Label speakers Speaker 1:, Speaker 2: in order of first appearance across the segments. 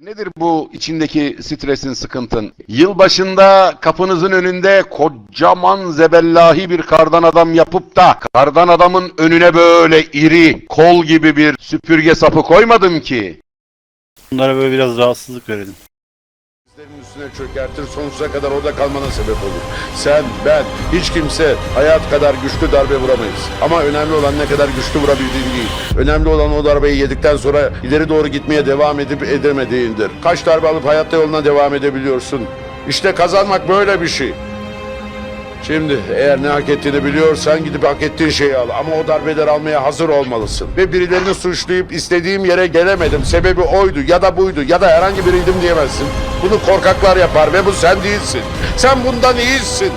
Speaker 1: Nedir bu içindeki stresin, sıkıntın? Yılbaşında kapınızın önünde kocaman zebellahi bir kardan adam yapıp da kardan adamın önüne böyle iri, kol gibi bir süpürge sapı koymadım ki.
Speaker 2: Bunlara böyle biraz rahatsızlık verelim.
Speaker 3: Dizlerinin üstüne çökertir sonsuza kadar orada kalmana sebep olur. Sen, ben, hiç kimse hayat kadar güçlü darbe vuramayız. Ama önemli olan ne kadar güçlü vurabildiğin değil. Önemli olan o darbeyi yedikten sonra ileri doğru gitmeye devam edip edemediğindir. Kaç darbe alıp hayatta yoluna devam edebiliyorsun. İşte kazanmak böyle bir şey. Şimdi eğer ne hak ettiğini biliyorsan gidip hak ettiğin şeyi al. Ama o darbeleri almaya hazır olmalısın. Ve birilerini suçlayıp istediğim yere gelemedim. Sebebi oydu ya da buydu ya da herhangi biriydim diyemezsin. Bunu korkaklar yapar ve bu sen değilsin. Sen bundan iyisin.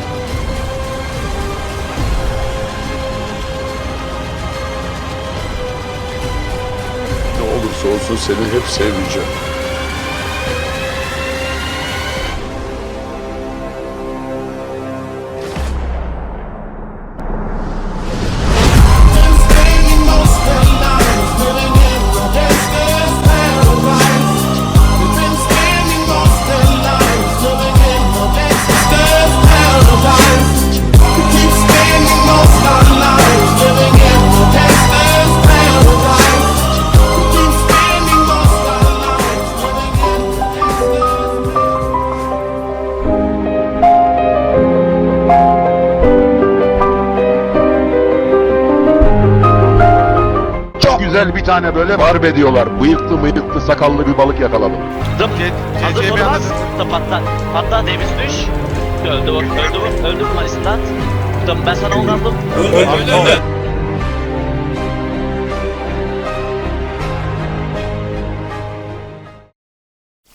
Speaker 3: Ne olursa olsun seni hep seveceğim.
Speaker 1: Böyle barbe diyorlar. Bıyıklı mıyıklı sakallı bir balık yakaladım.
Speaker 4: Dım. Hazır olmaz. Da patlat. Patlat Davis düş. Öldü bu. Öldü bu. Öldü bu Manis'ten. Dım ben sana ondandım.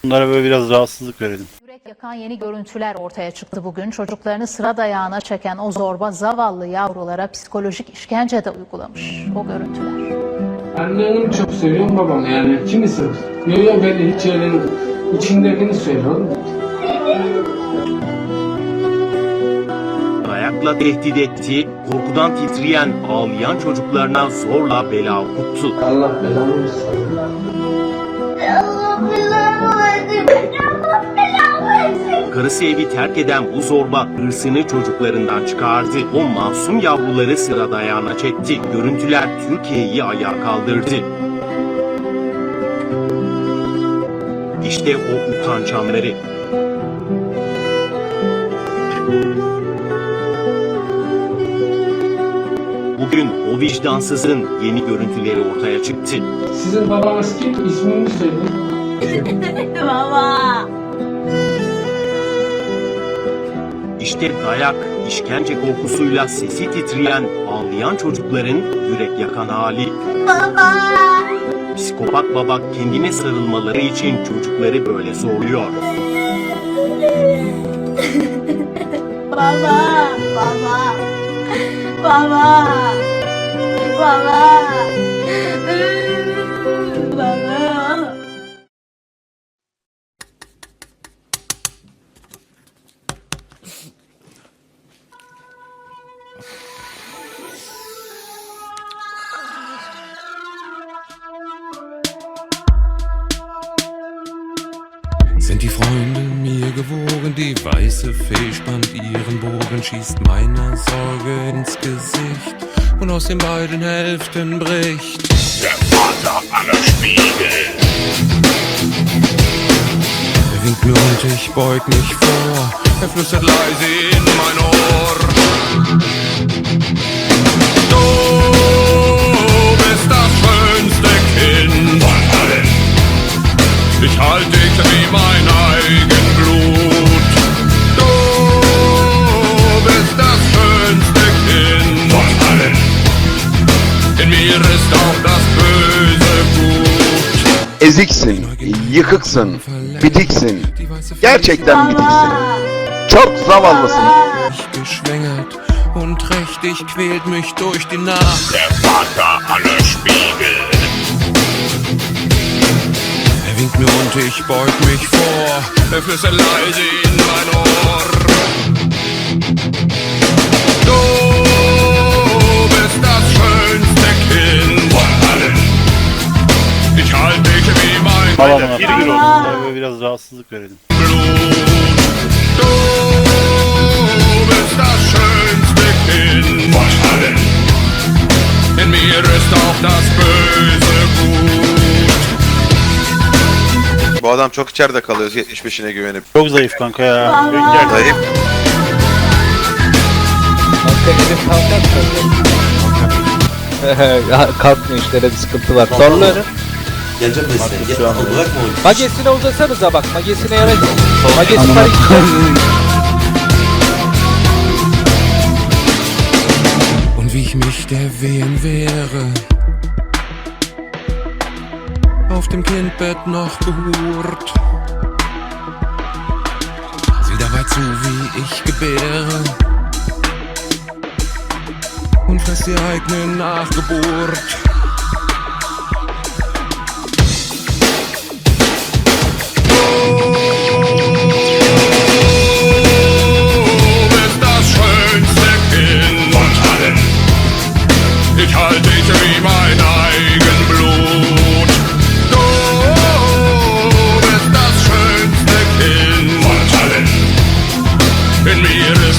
Speaker 2: Bunlara böyle biraz rahatsızlık verelim.
Speaker 5: Yürek yakan yeni görüntüler ortaya çıktı bugün. Çocuklarını sıra dayağına çeken o zorba zavallı yavrulara psikolojik işkence de uygulamış. O görüntüler.
Speaker 6: Annemi çok seviyorum babam yani kimisi yok yok ben hiç öyle içindekini söylüyorum.
Speaker 7: Ayakla tehdit etti, korkudan titreyen, ağlayan çocuklarına zorla bela okuttu.
Speaker 6: Allah belanı versin.
Speaker 7: Karısı evi terk eden bu zorba hırsını çocuklarından çıkardı. O masum yavruları sıra dayağına çekti. Görüntüler Türkiye'yi ayağa kaldırdı. İşte o utanç anları. Bugün o vicdansızın yeni görüntüleri ortaya çıktı.
Speaker 6: Sizin babanız kim? İsmini söyleyin.
Speaker 8: Baba.
Speaker 7: İşte dayak, işkence korkusuyla sesi titreyen, ağlayan çocukların yürek yakan hali.
Speaker 8: Baba.
Speaker 7: Psikopat baba kendine sarılmaları için çocukları böyle zorluyor.
Speaker 8: Baba. Baba. Baba. Baba. Baba.
Speaker 9: Gesicht und aus den beiden Hälften bricht der Vater aller Spiegel. Er winkt mir und ich beug mich vor, er flüstert leise in mein Ohr. Du bist das schönste Kind von allen. Ich halte dich wie mein eigen ist auch das böse Blut.
Speaker 1: Eziksin, yıkıksın, bitiksin. Gerçekten bitiksin. Çok zavallısın.
Speaker 9: Und trächtig quält mich durch die Nacht. Der Vater aller Spiegel. Er winkt mir und ich beug mich vor. Er flüstert leise in mein Ohr.
Speaker 10: Alalım. Bir bir olsun. Böyle biraz rahatsızlık verelim.
Speaker 11: In mir ist auch das Böse gut.
Speaker 12: Bu adam çok içeride kalıyor 75'ine güvenip.
Speaker 10: Çok zayıf kanka ya.
Speaker 12: Zayıf.
Speaker 13: Kalkmıyor işlere bir sıkıntı var. Zorluyorum.
Speaker 12: Geleceğim de size. Gel, bırakma onu.
Speaker 13: Magesine uzasanıza bak. Magesine yara. Magesi işte.
Speaker 9: Und wie ich mich der Wehen wehre. Auf dem Kindbett noch gehurt. Sieh dabei zu, wie ich gebäre. Und fress die eigene Nachgeburt.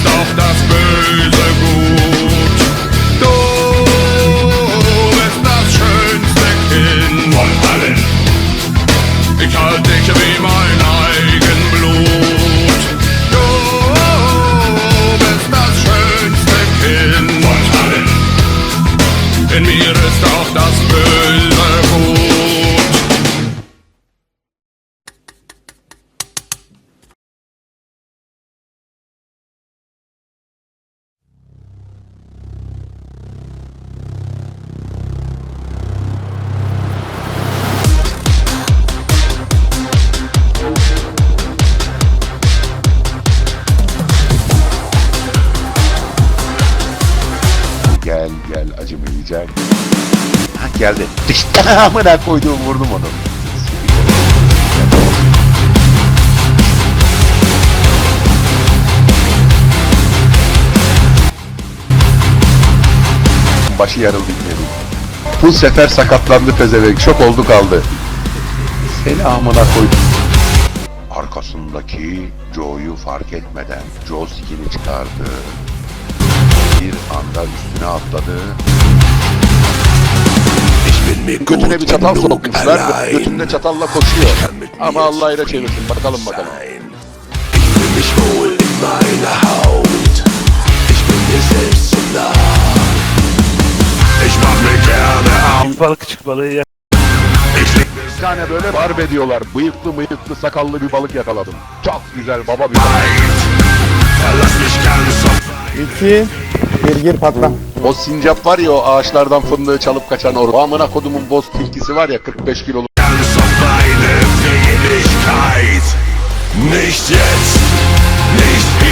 Speaker 11: Auch das Böse
Speaker 1: geldi. Amına koyduğum vurdum onu. Başı yarıldı gitmedi. Bu sefer sakatlandı pezevenk. Şok oldu kaldı. Seni amına koydum. Arkasındaki Joe'yu fark etmeden Joe sikini çıkardı. Bir anda üstüne atladı. Götüne bir çatal sokmuşlar. Götünde çatalla koşuyor. Ama Allah ile çevirsin. Bakalım bakalım.
Speaker 11: Ich mach mir gerne auf.
Speaker 10: Balık küçük balığı ya.
Speaker 1: Bir tane böyle barbe diyorlar. Bıyıklı mıyıklı sakallı bir balık yakaladım. Çok güzel baba bir balık.
Speaker 11: Verlass mich ganz auf.
Speaker 1: O sincap var ya o ağaçlardan fındığı çalıp kaçan o amına kodumun boz tilkisi var ya 45 kiloluk.
Speaker 11: Nicht jetzt, nicht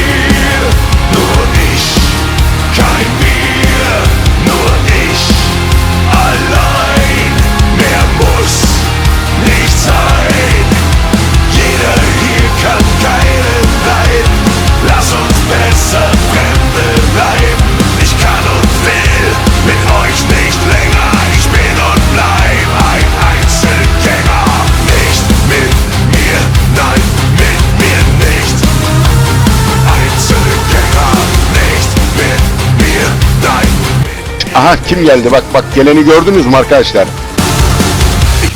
Speaker 1: Aha kim geldi bak bak geleni gördünüz mü arkadaşlar?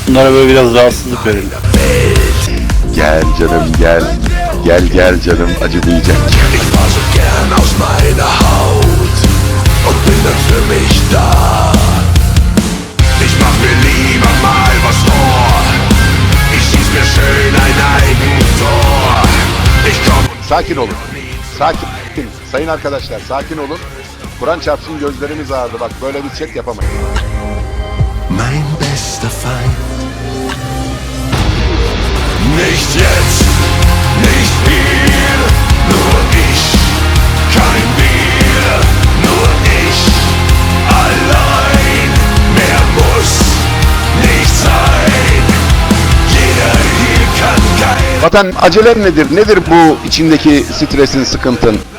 Speaker 10: Bunlara böyle biraz rahatsızlık verelim.
Speaker 1: Gel canım gel. Gel gel canım acımayacak. Sakin olun. Sakin. Sayın arkadaşlar sakin olun. Kur'an çarpsın gözlerimiz ağrıdı bak böyle bir set yapamayız.
Speaker 11: mein bester Feind. Nicht jetzt, nicht hier, nur ich, kein wir, nur ich, allein, mehr muss nicht sein. Jeder hier kann kein
Speaker 1: Vatan acelen nedir? Nedir bu içindeki stresin, sıkıntın?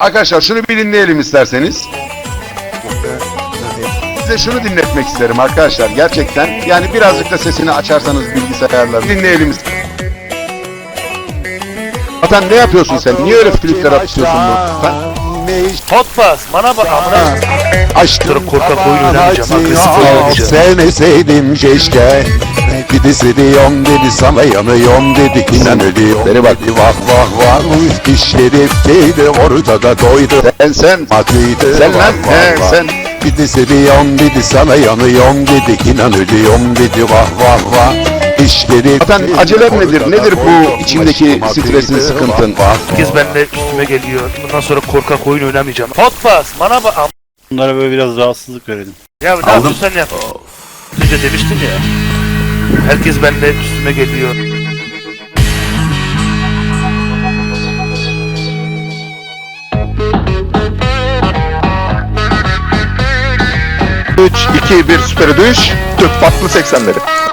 Speaker 1: Arkadaşlar şunu bir dinleyelim isterseniz. Size şunu dinletmek isterim arkadaşlar gerçekten. Yani birazcık da sesini açarsanız bilgisayarlar dinleyelim. Vatan ne yapıyorsun sen? Niye öyle flipler atıyorsun bu?
Speaker 2: Pot bas. Bana bak amına.
Speaker 1: Açtım
Speaker 2: korkak oyun oynamayacağım, agresif oynayacağım.
Speaker 1: Sevmeseydim keşke Gidisi diyorum dedi sana yanıyorum dedi İnan ölüyor Beni bak vah vah vah İş şerifteydi ortada doydu Sen sen Hakıydı Sen lan he sen Gidisi diyorum dedi sana yanıyorum dedi İnan ölüyorum dedi vah vah vah İşleri Zaten acelem nedir? Nedir bu içindeki stresin, sıkıntın?
Speaker 2: Herkes benimle üstüme geliyor. Bundan sonra korkak oyun oynamayacağım. Pot bas. Bana bak. Bunlara böyle biraz rahatsızlık verelim. Ya ne yapıyorsan yap. Önce demiştim ya. Herkes benimle üstüme geliyor.
Speaker 1: Üç, iki, bir süperi düş. Tüp patlı 80'leri.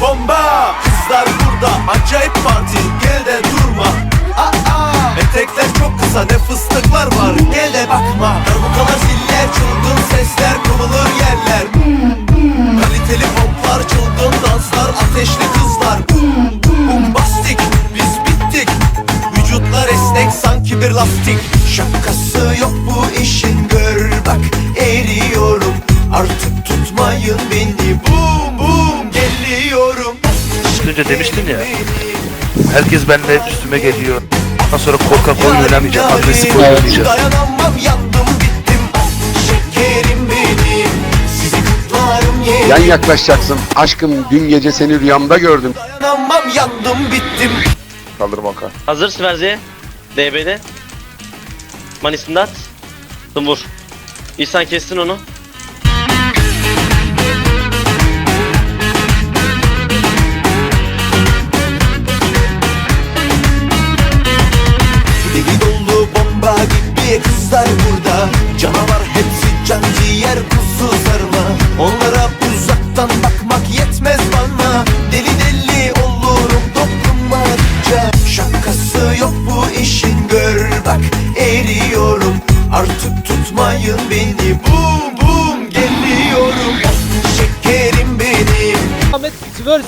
Speaker 14: Bomba! Kızlar burada acayip parti. Gel de durma. Aa, Etekler çok kısa ne fıstıklar var. Gel de bakma. Darbukalar ziller çılgın sesler Kıvılır yerler. Kaliteli poplar çılgın danslar Ateşli kızlar. Bombastik biz bittik. Vücutlar esnek sanki bir lastik. Şakası yok bu işin
Speaker 2: Önce demiştim ya. Herkes benimle üstüme geliyor. Bundan sonra korkak oyun oynamayacağım. Agresif oyun oynayacağım.
Speaker 1: Yan yaklaşacaksın. Aşkım dün gece seni rüyamda gördüm.
Speaker 14: Dayanamam yandım bittim
Speaker 1: Kaldırım Okan.
Speaker 4: Hazır Siverzi. DB'de. Manisinde at. Dım vur. İhsan kestin onu.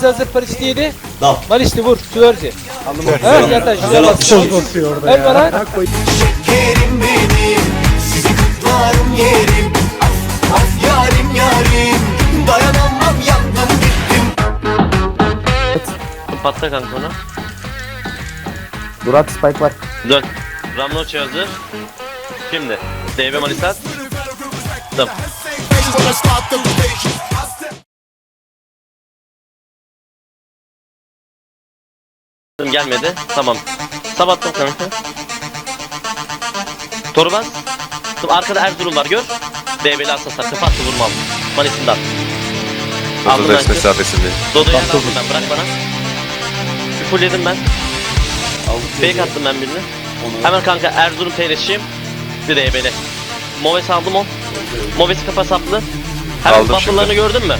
Speaker 13: Hazır Paris diyedi.
Speaker 12: Dal.
Speaker 13: Malisli vur Süverzi. Evet yataş. Güzel basıyor. Ver bana.
Speaker 14: Şekerim benim Sizi kutlarım yerim Af af yarim yarim Dayanamam yandım bittim
Speaker 4: Patla kanka onu.
Speaker 13: Durat Spike var.
Speaker 4: Dön. Ramnoçi hazır. Şimdi. DB Manisat. Dım. Gelmedi. Tamam. Sabattım kanka. Torban. Dım arkada Erzurum var gör. DB'li asaslar. Kapattı vurmam. Manisinden. Aldım ben. kız.
Speaker 12: mesafesinde.
Speaker 4: Dodo'yu ben aldım ben. Bırak bana. Fullledim ben. Fake attım ben birini. Hemen kanka Erzurum paylaşayım. Bir de ebele. Moves aldım o. Moves kafa saplı. Hemen buff'larını gördün mü?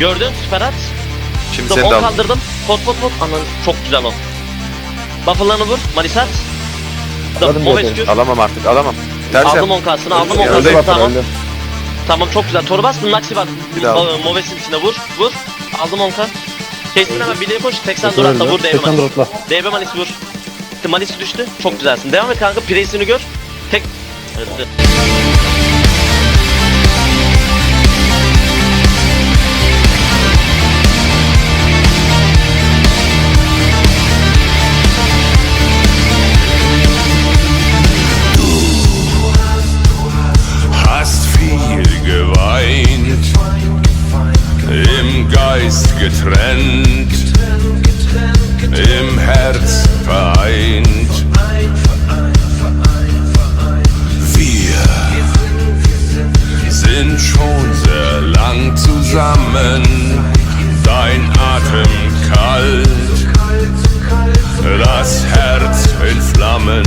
Speaker 4: Gördün süper at.
Speaker 12: Şimdi
Speaker 4: Dım, on kaldırdım. Pot pot pot. Aman çok güzel o. Buff'larını vur. Manisat.
Speaker 12: Alamam artık alamam.
Speaker 4: Aldım 10 kasını aldım 10
Speaker 12: Ya,
Speaker 4: kasını
Speaker 12: öldü.
Speaker 4: tamam. Tamam çok güzel. Torbas Naksi var.
Speaker 12: Bir daha al.
Speaker 4: Ba- Moves'in içine vur. Vur. Aldım 10 kas. Kestin hemen bileğe koş. 80 dur atla vur DB Manis. DB Manis vur. Manis düştü. Çok güzelsin. Devam et kanka. Presini gör. Tek. Evet.
Speaker 9: Geist getrennt, im Herz vereint. Wir sind schon sehr lang zusammen, dein Atem kalt, das Herz in Flammen.